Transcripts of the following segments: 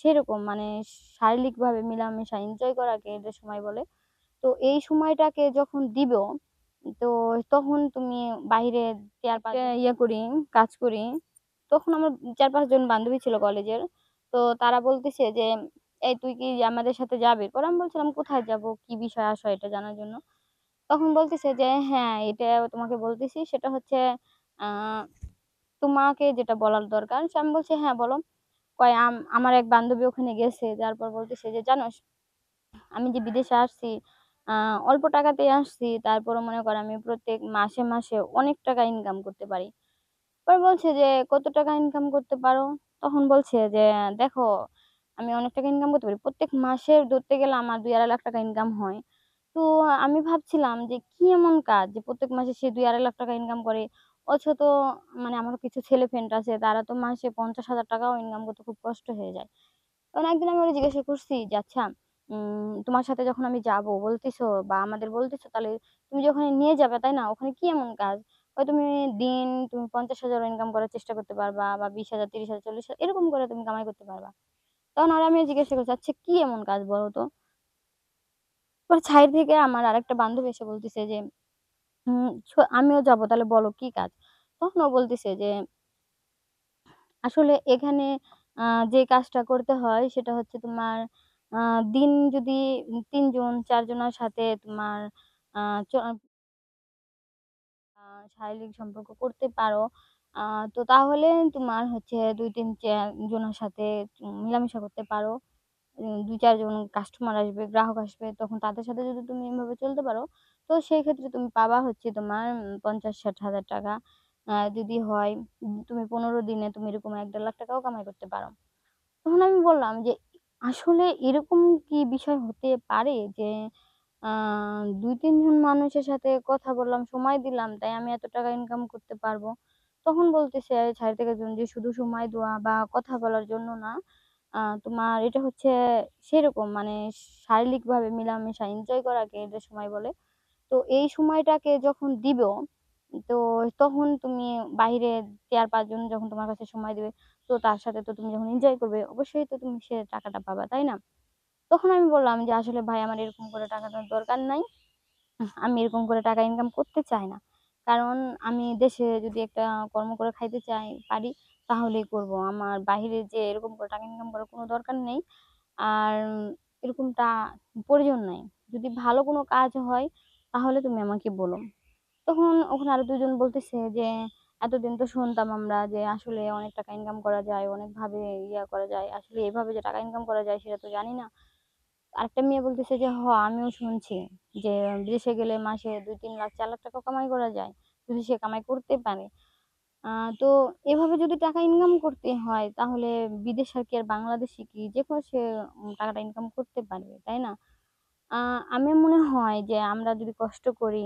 সেরকম মানে শারীরিকভাবে মিলামেশা এনজয় করাকে এদের সময় বলে। তো এই সময়টাকে যখন দিব, তো তখন তুমি বাহিরে ৪-৫ টা ইয়ে করি, কাজ করি। তখন আমার ৪-৫ জন বান্ধবী ছিল কলেজের। তো তারা বলতেছে যে, "এই তুই কি আমাদের সাথে যাবি?" পরে আমি বলছিলাম, "কোথায় যাব? কি বিষয় আসো এটা জানার জন্য?" তখন বলতেছে যে, "হ্যাঁ, এটা তোমাকে বলতেছি সেটা হচ্ছে তোমাকে যেটা বলার দরকার।" সো আমি বলছি, "হ্যাঁ, বলো।" কয় আমার এক বান্ধবী ওখানে গেছে। যাওয়ার পর বলতেছে যে, "জানোস আমি যে বিদেশে আসছি, অল্প টাকাতেই আসছি। তারপরও মনে করো আমি প্রত্যেক মাসে, মাসে অনেক টাকা ইনকাম করতে পারি।" পরে বলছে যে, "কত টাকা ইনকাম করতে পারো?" তখন বলছে যে, "দেখো, আমি অনেক টাকা ইনকাম করতে পারি। প্রত্যেক মাসে ধরতে গেলে আমার ২-২.৫ লাখ টাকা ইনকাম হয়।" তো আমি ভাবছিলাম যে, কি এমন কাজ যে প্রত্যেক মাসে সে ২-২.৫ লাখ টাকা ইনকাম করে? অথচ মানে আমার কিছু ছেলে ফ্রেন্ড আছে তারা তো মাসে ৫০,০০০ টাকাও ইনকাম করতে খুব কষ্ট হয়ে যায়। তখন একদিন আমি ওরে জিজ্ঞাসা করছি যে, "আচ্ছা, তোমার সাথে যখন আমি যাব বলতেছো বা আমাদের বলতেছো তাহলে তুমি যে ওখানে নিয়ে যাবে, তাই না? ওখানে কি এমন কাজ? হয় তুমি দিন তুমি ৫০,০০০ ইনকাম করার চেষ্টা করতে পারবা বা বিশ হাজার তিরিশ হাজার চল্লিশ হাজার এরকম করে তুমি কামাই করতে পারবা।" তখন ওরে আমি জিজ্ঞাসা করছি, "আচ্ছা কি এমন কাজ বলো তো?" ছাইর থেকে আমার আরেকটা বান্ধবী এসে বলতেছে যে, "হুম, ছ আমিও যাব, তাহলে বলো কি কাজ?" তখন ও বলতেছে যে, আসলে এখানে যে কাজটা করতে হয় সেটা হচ্ছে তোমার দিন যদি তিনজন চারজনের সাথে তোমার শারীরিক সম্পর্ক করতে পারো। তো তাহলে তোমার হচ্ছে ২-৩ চা, জনের সাথে মিলামেশা করতে পারো। উম ২-৪ কাস্টমার আসবে, গ্রাহক আসবে। তখন তাদের সাথে যদি তুমি এভাবে চলতে পারো, তো সেই ক্ষেত্রে তুমি পাবা হচ্ছে তোমার উম ৫০-৬০ হাজার টাকা। যদি হয় তুমি ১৫ দিনে তুমি এরকম ১-১.৫ লাখ টাকাও কামাই করতে পারো। তখন আমি বললাম যে, "আসলে এরকম কি বিষয় হতে পারে যে আ ২-৩ জন মানুষের সাথে কথা বললাম, সময় দিলাম, তাই আমি এত টাকা ইনকাম করতে পারব?" তখন বলতেছে ছাইর থেকে যে, "শুধু সময় দেওয়া বা কথা বলার জন্য না, তোমার এটা হচ্ছে সেরকম মানে শারীরিকভাবে মিলামেশা এনজয় করাকে এদের সময় বলে। তো এই সময়টাকে যখন দিব, তো তখন তুমি বাহিরে ৪-৫ জন যখন তোমার কাছে সময় দিবে, তো তার সাথে তো তুমি যখন এনজয় করবে, অবশ্যই তো তুমি সে টাকাটা পাবা, তাই না? তখন আমি বললাম যে, "আসলে ভাই আমার এরকম করে টাকাটার দরকার নাই। আমি এরকম করে টাকা ইনকাম করতে চাই না। কারণ আমি দেশে যদি একটা কর্ম করে খাইতে চাই পারি, তাহলেই করব। আমার বাহিরে যে এরকম করে টাকা ইনকাম করার কোনো দরকার নেই। আর এরকমটা প্রয়োজন নাই। যদি ভালো কোনো কাজ হয়, তাহলে তুমি আমাকে বলো।" তখন ওখানে আরও দুজন বলতেছে যে, "এতদিন তো শুনতাম আমরা যে আসলে অনেক টাকা ইনকাম করা যায়, অনেকভাবে ইয়া করা যায়। আসলে এভাবে যে টাকা ইনকাম করা যায় সেটা তো জানি না।" আরেকটা মেয়ে বলতেছে যে, "হ আমিও শুনছি যে বিদেশে গেলে মাসে ২-৩ লাখ, চার লাখ টাকা কামাই করা যায়। যদি সে কামাই করতে পারে। তো এভাবে যদি টাকা ইনকাম করতে হয় তাহলে বিদেশ আর কি আর বাংলাদেশে কি যে কোনো সে টাকাটা ইনকাম করতে পারবে, তাই না? আমি আমার মনে হয় যে আমরা যদি কষ্ট করি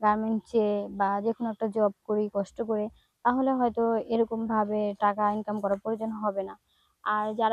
গার্মেন্টসে বা যে কোনো একটা জব করি কষ্ট করে, তাহলে হয়তো এরকমভাবে টাকা ইনকাম করার প্রয়োজন হবে না। আর যারা